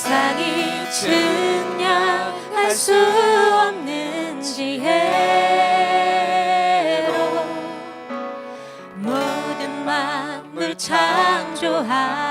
세상이 증명할 수 없는 지혜로 모든 만물 창조하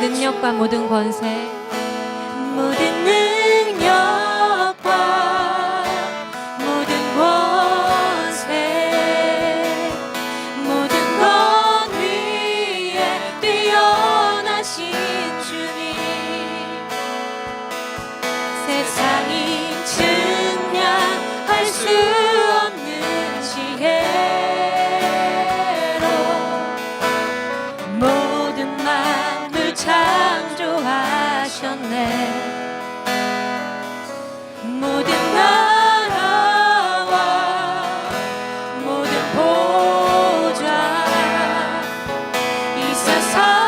능력과 모든 권세 모든 Jesus' heart.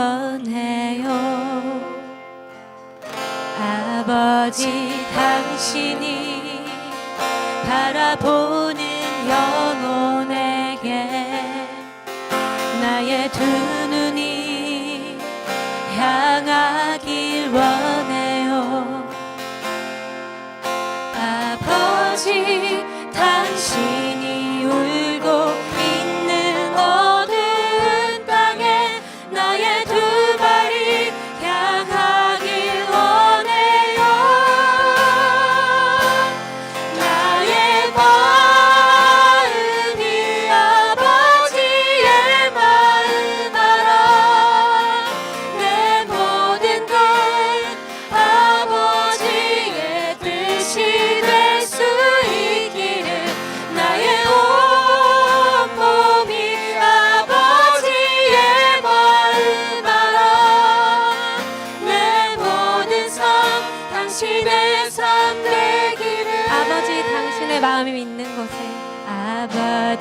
원해요. 아버지 당신이 바라보는 영혼에게 나의 두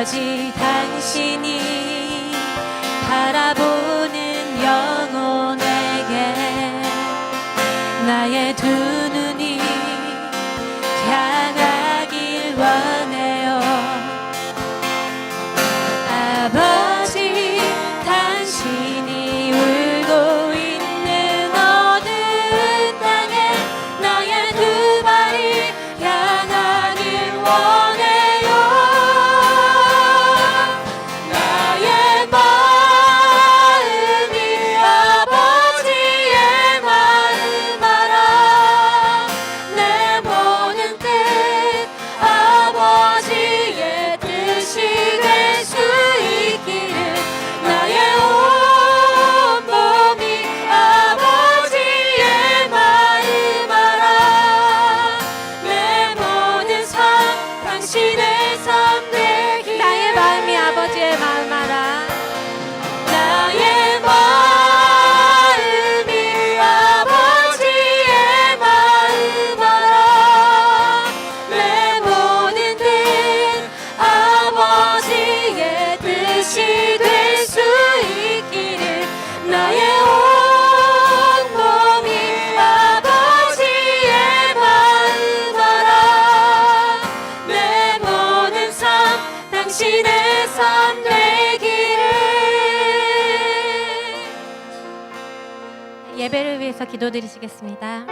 아버지 당신이 당신의 삶. 기도드리시겠습니다.